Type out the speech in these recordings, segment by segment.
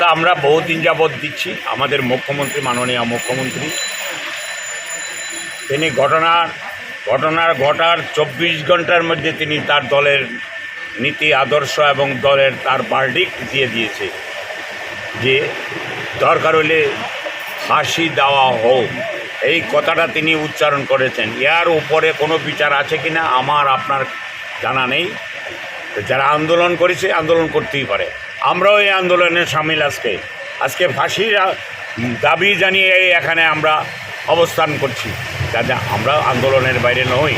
বার্তা আমরা বহুদিন যাবৎ দিচ্ছি। আমাদের মুখ্যমন্ত্রী, মাননীয় মুখ্যমন্ত্রী। তিনি ঘটনার ঘটনার ঘটার চব্বিশ ঘণ্টার মধ্যে তিনি তার দলের নীতি, আদর্শ এবং দলের তার বার্ডিক দিয়ে দিয়েছে যে দরকার হলে ফাঁসি দেওয়া হোক। এই কথাটা তিনি উচ্চারণ করেছেন। ইয়ার উপরে কোনো বিচার আছে কিনা আমার আপনার জানা নেই। তো যারা আন্দোলন করেছে, আন্দোলন করতেই পারে। আমরাও এই আন্দোলনে সামিল আজকে। আজকে ফাঁসির দাবি জানিয়ে এখানে আমরা অবস্থান করছি। যাতে আমরা আন্দোলনের বাইরে নই।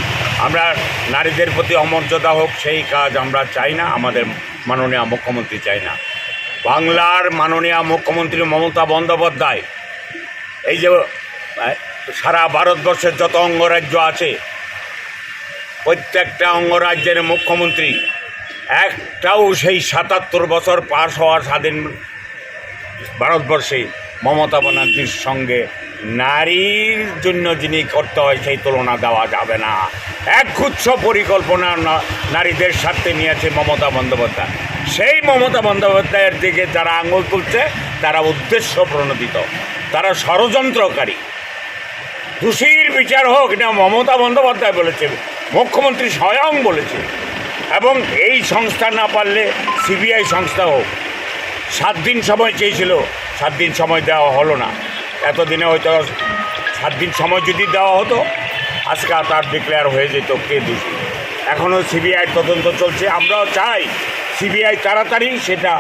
আমরা নারীদের প্রতি অমর্যাদা হোক, সেই কাজ আমরা চাই না। আমাদের মাননীয় মুখ্যমন্ত্রী চাই না। বাংলার মাননীয় মুখ্যমন্ত্রী মমতা বন্দ্যোপাধ্যায়, এই যে সারা ভারতবর্ষের যত অঙ্গরাজ্য আছে, প্রত্যেকটা অঙ্গরাজ্যের মুখ্যমন্ত্রী একটাও সেই সাতাত্তর বছর পার হওয়ার স্বাধীন ভারতবর্ষে মমতা ব্যানার্জির সঙ্গে নারীর জন্য যিনি করতে হয় সেই তুলনা দেওয়া যাবে না। এক গুচ্ছ পরিকল্পনা নারীদের স্বার্থে নিয়েছে মমতা বন্দ্যোপাধ্যায়। সেই মমতা বন্দ্যোপাধ্যায়ের দিকে যারা আঙুল তুলছে, তারা উদ্দেশ্য প্রণোদিত। তারা ষড়যন্ত্রকারী। দোষীর বিচার হোক, এটা মমতা বন্দ্যোপাধ্যায় বলেছে, মুখ্যমন্ত্রী স্বয়ং বলেছে। এবং এই সংস্থা না পারলে সিবিআই সংস্থা হোক, সাত দিন সময় চেয়েছিল, সাত দিন সময় দেওয়া হলো না। এতদিনে হয়তো সাত দিন সময় যদি দেওয়া হতো, আজকে তার ডিক্লেয়ার হয়ে যেত কে দোষী এখনও সিবিআই তদন্ত চলছে, আমরাও চাই সিবিআই তাড়াতাড়ি সেটা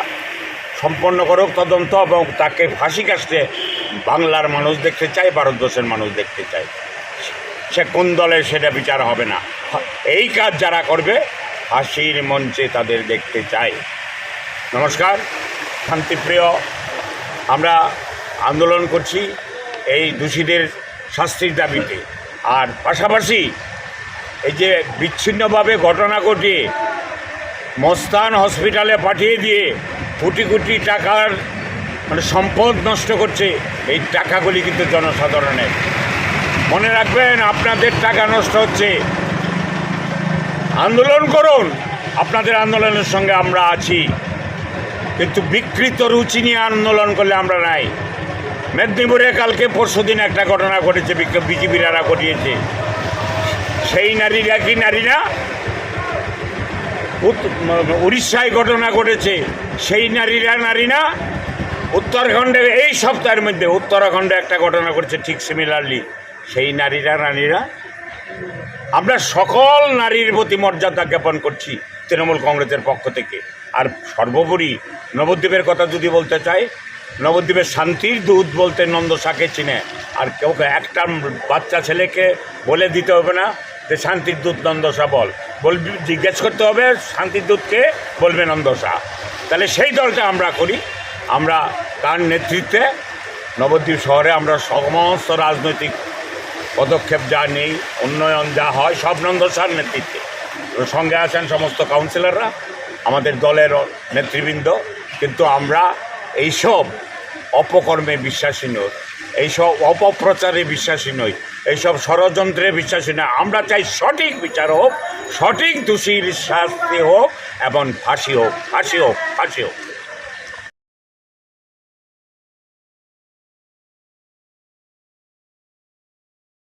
সম্পন্ন করুক, তদন্ত এবং তাকে ফাঁসি কাটতে বাংলার মানুষ দেখতে চায়, ভারতবর্ষের মানুষ দেখতে চায়। সে কোন দলের সেটা বিচার হবে না। এই কাজ যারা করবে ফাঁসির মঞ্চে তাদের দেখতে চাই। নমস্কার, শান্তিপ্রিয়, আমরা আন্দোলন করছি এই দোষীদের শাস্তির দাবিতে। আর পাশাপাশি এই যে বিচ্ছিন্নভাবে ঘটনা ঘটিয়ে মস্তান হসপিটালে পাঠিয়ে দিয়ে কোটি কোটি টাকার মানে সম্পদ নষ্ট করছে, এই টাকাগুলি কিন্তু জনসাধারণের। মনে রাখবেন, আপনাদের টাকা নষ্ট হচ্ছে আন্দোলন করুন। আপনাদের আন্দোলনের সঙ্গে আমরা আছি। কিন্তু বিকৃত রুচি নিয়ে আন্দোলন করলে আমরা নাই। মেদিনীপুরে কালকে পরশু দিন একটা ঘটনা ঘটেছে বিজেপিরারা ঘটিয়েছে। সেই নারীরা কি উত- ম- উড়িষ্যায় ঘটনা ঘটেছে। সেই নারীরা নারী না। উত্তরাখণ্ডে এই সপ্তাহের মধ্যে উত্তরাখণ্ডে একটা ঘটনা ঘটেছে ঠিক সিমিলারলি সেই নারীরা নারীরা আমরা সকল নারীর প্রতি মর্যাদা জ্ঞাপন করছি তৃণমূল কংগ্রেসের পক্ষ থেকে। আর সর্বোপরি নবদ্বীপের কথা যদি বলতে চাই, নবদ্বীপের শান্তির দূত বলতে নন্দ শাকে চিনে। আর কেউ একটা বাচ্চা ছেলেকে বলে দিতে হবে না যে, শান্তির দূত নন্দসা বল। জিজ্ঞেস করতে হবে, শান্তির দূতকে বলবে নন্দসা তাহলে সেই দলটা আমরা করি। আমরা তার নেতৃত্বে নবদ্বীপ শহরে আমরা সমস্ত রাজনৈতিক পদক্ষেপ যা নেই, উন্নয়ন যা হয়, সব নন্দসার নেতৃত্বে। সঙ্গে আছেন সমস্ত কাউন্সিলররা, আমাদের দলের নেতৃবৃন্দ। কিন্তু আমরা এইসব অপকর্মে বিশ্বাসী নই, এইসব অপপ্রচারে বিশ্বাসী নই, এইসব ষড়যন্ত্রে বিশ্বাসী নয় আমরা চাই সঠিক বিচার হোক, সঠিক দোষীর শাস্তি হোক এবং ফাঁসি হোক ফাঁসি হোক ফাঁসি হোক।